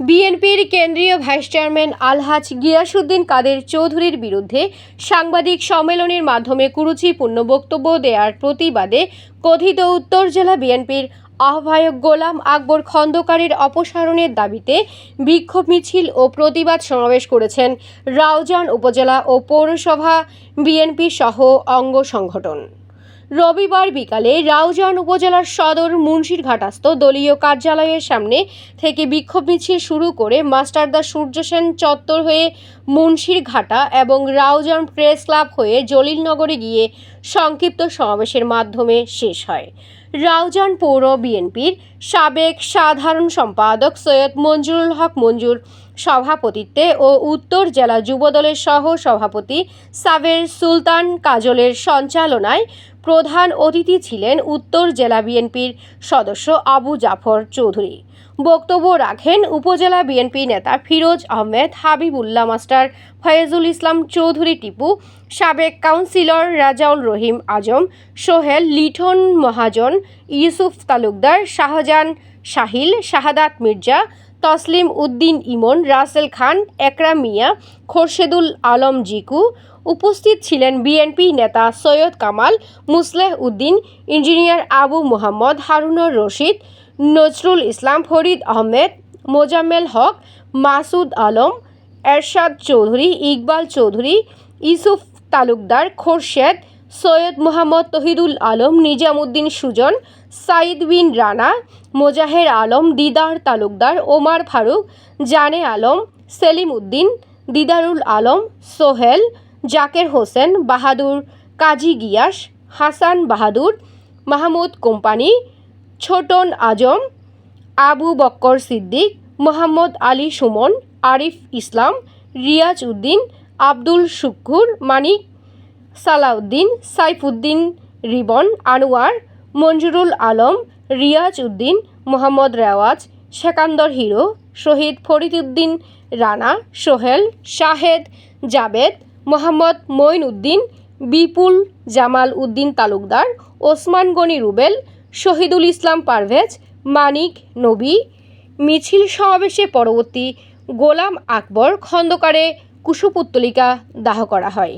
বিএনপির কেন্দ্রীয় vice chairman আলহাজ গিয়াসুদ্দিন কাদের চৌধুরীর বিরুদ্ধে সাংবাদিক সম্মেলনের মাধ্যমে কুরুচিপূর্ণ বক্তব্য দেওয়ার প্রতিবাদে কথিত উত্তর জেলা বিএনপির আহ্বায়ক গোলাম আকবর খন্দকারের অপসারণের দাবিতে বিক্ষোভ মিছিল ও প্রতিবাদ সমাবেশ করেছেন রাউজান উপজেলা ও পৌরসভা বিএনপি সহ অঙ্গ সংগঠন। রবিবার বিকালে রাউজান উপজেলার সদর মুন্সিরঘাটাস্থ দলীয় কার্যালয়ের সামনে থেকে বিক্ষোভ মিছিল শুরু করে মাস্টারদা সূর্যসেন চত্বর হয়ে মুন্সিরঘাটা এবং রাউজান প্রেস ক্লাব হয়ে জলিলনগরে গিয়ে সংক্ষিপ্ত সমাবেশের মাধ্যমে শেষ হয়। রাউজান পৌর বিএনপির সাবেক সাধারণ সম্পাদক সৈয়দ মঞ্জুরুল হক মঞ্জুর সভাপতিত্বে ও উত্তর জেলা যুবদলের সহ সভাপতি সাবের সুলতান কাজলের সঞ্চালনায় প্রধান অতিথি ছিলেন উত্তর জেলা বিএনপির সদস্য আবু জাফর চৌধুরী। বক্তব্য রাখেন উপজেলা বিএনপি নেতা ফিরোজ আহমেদ, হাবিবুল্লাহ মাস্টার, ফয়েজুল ইসলাম চৌধুরী টিপু, সাবেক কাউন্সিলর রাজাউল রহিম আজম, সোহেল লিঠন মহাজন, ইউসুফ তালুকদার, শাহজাহান শাহিল, শাহাদাত মির্জা, তসলিম উদ্দিন ইমন, রাসেল খান, একরাম মিয়া, খোরশেদুল আলম জিকু, উপস্থিত ছিলেন বিএনপি নেতা সৈয়দ কামাল, মুসলেহ উদ্দিন, ইঞ্জিনিয়ার আবু মোহাম্মদ, হারুনর রশিদ নজরুল ইসলাম, ফরিদ আহমেদ, মোজাম্মেল হক, মাসুদ আলম, এরশাদ চৌধুরী, ইকবাল চৌধুরী, ইউসুফ তালুকদার, খোরশেদ, সৈয়দ মোহাম্মদ তহিদুল আলম, নিজামুদ্দিন সুজন সাইদ বিন রানা, মোজাহের আলম, দিদার তালুকদার, ওমার ফারুক, জানে আলম, সেলিম উদ্দিন, দিদারুল আলম, সোহেল, জাকের হোসেন, বাহাদুর, কাজী গিয়াস, হাসান বাহাদুর, মাহমুদ কোম্পানি ছোটন আজম, আবু বক্কর সিদ্দিক, মোহাম্মদ আলী সুমন, আরিফ ইসলাম, রিয়াজ উদ্দিন, আব্দুল শুক্কুর, মানিক সালাউদ্দিন, সাইফুদ্দিন রিবন, আনোয়ার, মঞ্জুরুল আলম, রিয়াজ উদ্দিন, মোহাম্মদ রেওয়াজ, সেকান্দর হিরো, শহীদ ফরিদউদ্দিন রানা, সোহেল, শাহেদ জাবেদ, মোহাম্মদ মঈন উদ্দিন বিপুল জামাল উদ্দিন তালুকদার, ওসমান গনি রুবেল শহীদুল ইসলাম পারভেজ, মানিক নবী। মিছিল সমাবেশে পরবর্তী গোলাম আকবর খন্দকারে কুসুপুত্তলিকা দাহ করা হয়।